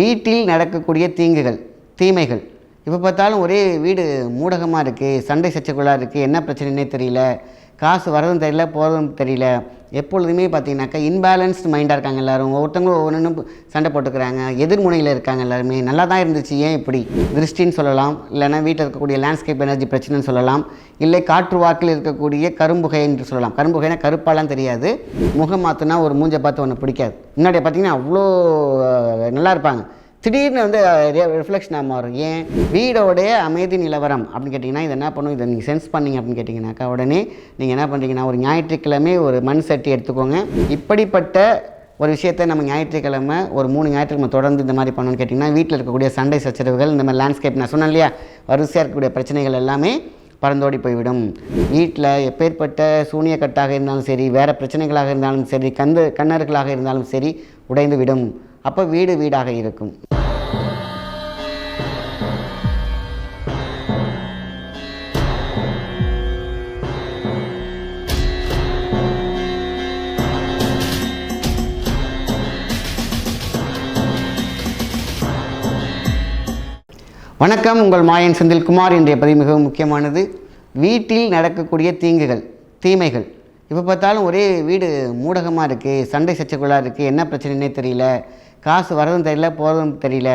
வீட்டில் நடக்கக்கூடிய தீங்குகள் தீமைகள். இப்போ பார்த்தாலும் ஒரே வீடு மூடகமாக இருக்குது சண்டை சச்சரவுகளாக இருக்குது என்ன பிரச்சனைனே தெரியல. காசு வரதும் தெரியல போகிறதும் தெரியல. எப்பொழுதுமே பார்த்தீங்கன்னாக்கா இன்பேலன்ஸ்டு மைண்டாக இருக்காங்க எல்லாரும். ஒவ்வொருத்தவங்களும் ஒவ்வொன்றும் சண்டை போட்டுக்கிறாங்க. எதிர்முனையில் இருக்காங்க எல்லாருமே. நல்லா தான் இருந்துச்சு. ஏன் இப்படி? திருஷ்டின்னு சொல்லலாம். இல்லைன்னா வீட்டில் இருக்கக்கூடிய லேண்ட்ஸ்கேப் எனர்ஜி பிரச்சனைன்னு சொல்லலாம். இல்லை காற்று வாக்கில் இருக்கக்கூடிய கரும்புகை என்று சொல்லலாம். கரும்புகைனா கருப்பாலாம் தெரியாது. முகம் மாற்றினா ஒரு மூஞ்சை பார்த்து ஒன்று பிடிக்காது. முன்னாடி பார்த்தீங்கன்னா அவ்வளோ நல்லா இருப்பாங்க. திடீர்னு வந்து ரிஃப்ளெக்ஷனாக மாறும். ஏன்? வீடோடைய அமைதி நிலவரம் அப்படின்னு கேட்டிங்கன்னா இதை என்ன பண்ணும்? இதை நீங்கள் சென்ஸ் பண்ணீங்க அப்படின்னு கேட்டிங்கனாக்கா உடனே நீங்கள் என்ன பண்ணுறீங்கன்னா ஒரு ஞாயிற்றுக்கிழமை ஒரு மண் சட்டி எடுத்துக்கோங்க. இப்படிப்பட்ட ஒரு விஷயத்தை நம்ம ஞாயிற்றுக்கிழமை ஒரு மூணு ஞாயிற்றுக்கிழமை தொடர்ந்து இந்த மாதிரி பண்ணணும்னு கேட்டிங்கன்னா வீட்டில் இருக்கக்கூடிய சண்டை சச்சரவுகள் இந்த மாதிரி லேண்ட்ஸ்கேப் நான் சொன்னேன் இல்லையா? வரிசையாக இருக்கக்கூடிய பிரச்சனைகள் எல்லாமே பறந்தோடி போய்விடும். வீட்டில் எப்பேற்பட்ட சூனியக்கட்டாக இருந்தாலும் சரி வேறு பிரச்சனைகளாக இருந்தாலும் சரி கந்து கண்ணர்களாக இருந்தாலும் சரி உடைந்து விடும். அப்போ வீடு வீடாக இருக்கும். வணக்கம் உங்கள் மாயன் செந்தில்குமார். இன்றைய பதிவு மிகவும் முக்கியமானது. வீட்டில் நடக்கக்கூடிய தீங்குகள் தீமைகள். இப்போ பார்த்தாலும் ஒரே வீடு மூடகமாக இருக்குது சண்டை சச்சைக்குள்ளாக இருக்குது என்ன பிரச்சனைனே தெரியல. காசு வரதும் தெரியல போகிறதும் தெரியல.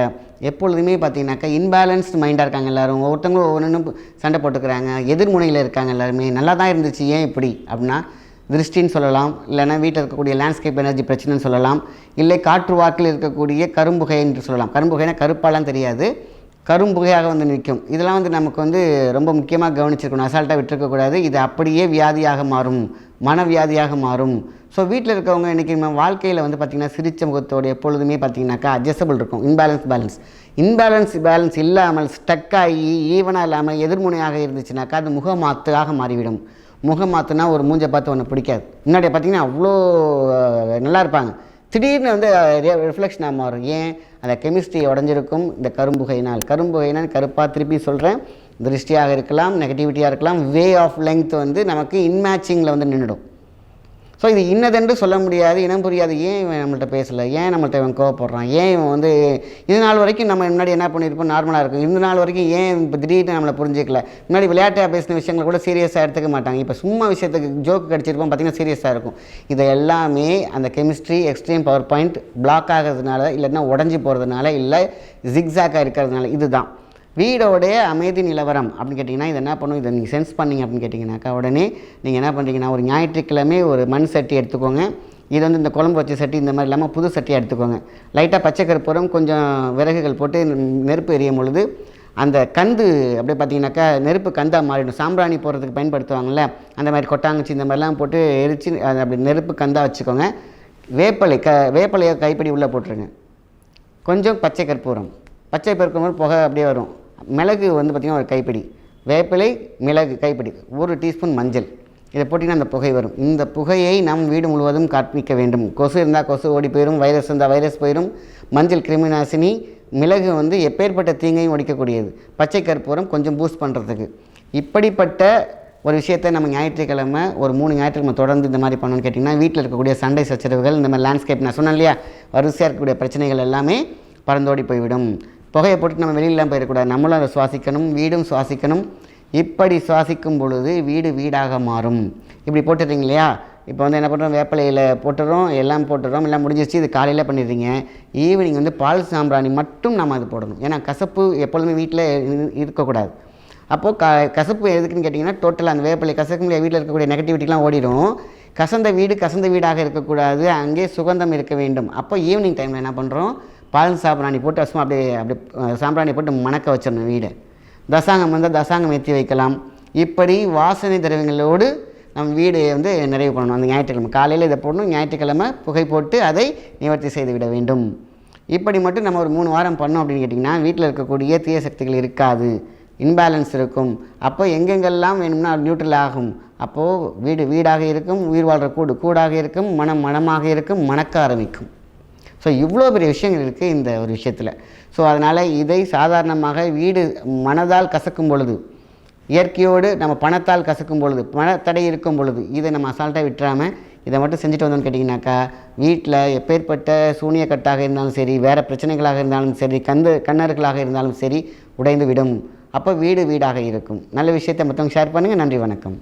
எப்பொழுதுமே பார்த்தீங்கன்னாக்கா இன்பேலன்ஸ்டு மைண்டாக இருக்காங்க எல்லாரும். ஒவ்வொருத்தவங்களும் ஒவ்வொன்றும் சண்டை போட்டுக்கிறாங்க எதிர்முனையில் இருக்காங்க எல்லாருமே. நல்லா தான் இருந்துச்சு ஏன் இப்படி? அப்படின்னா திருஷ்டின்னு சொல்லலாம். இல்லைன்னா வீட்டில் இருக்கக்கூடிய லேண்ட்ஸ்கேப் எனர்ஜி பிரச்சனைன்னு சொல்லலாம். இல்லை காற்று வாக்கில் இருக்கக்கூடிய கரும்புகை என்று சொல்லலாம். கரும்புகைனா கருப்பாலாம் தெரியாது. கரும்புகையாக வந்து நிற்கும். இதெல்லாம் வந்து நமக்கு வந்து ரொம்ப முக்கியமாக கவனிச்சிருக்கணும். அசால்ட்டாக விட்டுருக்கக்கூடாது. இது அப்படியே வியாதியாக மாறும். மனவியாதியாக மாறும். ஸோ வீட்டில் இருக்கவங்க இன்றைக்கி நம்ம வாழ்க்கையில் வந்து பார்த்திங்கன்னா சிரிச்ச முகத்தோடு எப்பொழுதுமே பார்த்திங்கனாக்கா அட்ஜஸ்டபிள் இருக்கும். இன்பேலன்ஸ் பேலன்ஸ் இன்பேலன்ஸ் பேலன்ஸ் இல்லாமல் ஸ்டக் ஆகி ஈவனாக இல்லாமல் எதிர்முனையாக இருந்துச்சுனாக்கா அது முகமாத்தாக மாறிவிடும். முகமாத்துனா ஒரு மூஞ்சை பார்த்து ஒன்று பிடிக்காது. முன்னாடியே பார்த்தீங்கன்னா அவ்வளோ நல்லா இருப்பாங்க. திடீர்னு வந்து ரிஃப்ளெக்ஷனாக மாறும். ஏன்? அந்த கெமிஸ்ட்ரி உடஞ்சிருக்கும் இந்த கரும்புகையினால். கரும்புகையினால் கருப்பாக திருப்பி சொல்கிறேன் திருஷ்டியாக இருக்கலாம் நெகட்டிவிட்டியாக இருக்கலாம் வே ஆஃப் லெங்த் வந்து நமக்கு இன்மேட்சிங்கில் வந்து நின்றுடும் ஸோ இது இன்னதென்று சொல்ல முடியாது இனம் புரியாது ஏன் இவன் நம்மள்ட்ட பேசலை ஏன் நம்மள்ட்ட இவன் கோவப்படுறான் ஏன் இவன் வந்து இது நாள் வரைக்கும் நம்ம முன்னாடி என்ன பண்ணியிருப்போம் நார்மலாக இருக்கும். இந்த நாள் வரைக்கும் ஏன் இப்போ திடீர்னு நம்மளை புரிஞ்சிக்கல? முன்னாடி விளையாட்டாக பேசின விஷயங்களை கூட சீரியஸாக எடுத்துக்க மாட்டாங்க. இப்போ சும்மா விஷயத்துக்கு ஜோக்கு கடிச்சிருப்போம் பார்த்திங்கன்னா சீரியஸாக இருக்கும். இது எல்லாமே அந்த chemistry extreme power point block ஆகிறதுனால இல்லைன்னா உடஞ்சி போகிறதுனால இல்லை ஜிக்ஸாக்காக இருக்கிறதுனால இதுதான். வீடோடைய அமைதி நிலவரம் அப்படின்னு கேட்டிங்கன்னா இது என்ன பண்ணும்? இதை நீங்கள் சென்ஸ் பண்ணிங்க அப்படின்னு கேட்டிங்கனாக்கா உடனே நீங்கள் என்ன பண்ணுறீங்கன்னா ஒரு ஞாயிற்றுக்கிழமை ஒரு மண் சட்டி எடுத்துக்கோங்க. இது வந்து இந்த குழம்பு வச்ச சட்டி இந்த மாதிரி இல்லாமல் புது சட்டியாக எடுத்துக்கோங்க. லைட்டாக பச்சை கற்பூரம் கொஞ்சம் விறகுகள் போட்டு நெருப்பு எரியும் பொழுது அந்த கந்து அப்படியே பார்த்தீங்கன்னாக்கா நெருப்பு கந்தாக மாறிடும். சாம்பிராணி போடுறதுக்கு பயன்படுத்துவாங்கள்ல அந்த மாதிரி கொட்டாங்குச்சி இந்த மாதிரிலாம் போட்டு எரிச்சு அது அப்படி நெருப்பு கந்தாக வச்சுக்கோங்க. வேப்பலை க வேப்பலையை கைப்பிடி உள்ளே போட்டுருங்க. கொஞ்சம் பச்சை கற்பூரம் பச்சை கற்பூரம் புகை அப்படியே வரும். மிளகு வந்து பார்த்திங்கன்னா ஒரு கைப்பிடி. வேப்பிலை மிளகு கைப்பிடி. ஒரு டீஸ்பூன் மஞ்சள். இதை போட்டிங்கன்னா அந்த புகை வரும். இந்த புகையை நம் வீடு முழுவதும் காண்பிக்க வேண்டும். கொசு இருந்தால் கொசு ஓடி போயிடும் வைரஸ் இருந்தால் வைரஸ் போயிடும் மஞ்சள் கிருமி நாசினி மிளகு வந்து எப்பேற்பட்ட தீங்கையும் ஒடிக்கக்கூடியது. பச்சை கற்பூரம் கொஞ்சம் பூஸ்ட் பண்ணுறதுக்கு இப்படிப்பட்ட ஒரு விஷயத்தை நம்ம ஞாயிற்றுக்கிழமை ஒரு மூணு ஞாயிற்றுக்கிழமை தொடர்ந்து இந்த மாதிரி பண்ணணும்னு கேட்டிங்கன்னா வீட்டில் இருக்கக்கூடிய சண்டை சச்சரவுகள் இந்த மாதிரி லேண்ட்ஸ்கேப் நான் சொன்னேன் இல்லையா? வரிசையாக இருக்கக்கூடிய பிரச்சனைகள் எல்லாமே பறந்தோடி போய்விடும். புகையை போட்டு நம்ம வெளியிலாம் போயிடக்கூடாது. நம்மளும் அதை சுவாசிக்கணும் வீடும் சுவாசிக்கணும். இப்படி சுவாசிக்கும் பொழுது வீடு வீடாக மாறும். இப்படி போட்டுறீங்க இல்லையா? இப்போ வந்து என்ன பண்ணுறோம்? வேப்பிலையில் போட்டுறோம் எல்லாம் போட்டுறோம் எல்லாம் முடிஞ்சிருச்சு இது காலையில் பண்ணிடுறீங்க. ஈவினிங் வந்து பால் சாம்பிராணி மட்டும் நம்ம அது போடணும். ஏன்னா கசப்பு எப்பொழுதுமே வீட்டில் இருக்கக்கூடாது. அப்போது க கசப்பு எதுக்குன்னு கேட்டிங்கன்னா டோட்டலாக அந்த வேப்பிலை கசக்க முடியாது வீட்டில் இருக்கக்கூடிய நெகட்டிவிட்டிலாம் ஓடிடும். கசந்த வீடு கசந்த வீடாக இருக்கக்கூடாது. அங்கே சுகந்தம் இருக்க வேண்டும். அப்போ ஈவினிங் டைமில் என்ன பண்ணுறோம் பால் சாம்பிராணி போட்டு சும்மா அப்படியே அப்படியே சாம்பிராணி போட்டு மணக்க வச்சிடணும் வீடு. தசாங்கம் வந்தால் தசாங்கம் ஏற்றி வைக்கலாம். இப்படி வாசனை திரவியங்களோடு நம் வீடு வந்து நிறைவு பண்ணணும். அந்த ஞாயிற்றுக்கிழமை. காலையில் இதை போடணும் ஞாயிற்றுக்கிழமை புகை போட்டு அதை நிவர்த்தி செய்து விட வேண்டும். இப்படி மட்டும் நம்ம ஒரு மூணு வாரம் பண்ணோம் அப்படின்னு கேட்டிங்கன்னா வீட்டில் இருக்கக்கூடிய தீய சக்திகள் இருக்காது. இன்பேலன்ஸ் இருக்கும். அப்போ எங்கெங்கெல்லாம் வேணும்னா நியூட்ரல் ஆகும். அப்போது வீடு வீடாக இருக்கும் உயிர் வாழ்கிற கூடு கூடாக இருக்கும் மனம் மனமாக இருக்கும் மணக்க ஆரம்பிக்கும். ஸோ இவ்வளோ பெரிய விஷயங்கள் இருக்குது இந்த ஒரு விஷயத்தில். ஸோ அதனால் இதை சாதாரணமாக வீடு மனதால் கசக்கும் பொழுது இயற்கையோடு நம்ம பணத்தால் கசக்கும் பொழுது பணத்தடை இருக்கும் பொழுது இதை நம்ம அசால்ட்டாக விட்டுறாமல் இதை மட்டும் செஞ்சுட்டு வந்தோம்னு கேட்டிங்கனாக்கா வீட்டில் எப்பேற்பட்ட சூனியக்கட்டாக இருந்தாலும் சரி வேறு பிரச்சனைகளாக இருந்தாலும் சரி கந்து கண்ணர்களாக இருந்தாலும் சரி உடைந்து விடும். அப்போ வீடு வீடாக இருக்கும். நல்ல விஷயத்தை மற்றவங்க ஷேர் பண்ணுங்கள் நன்றி வணக்கம்.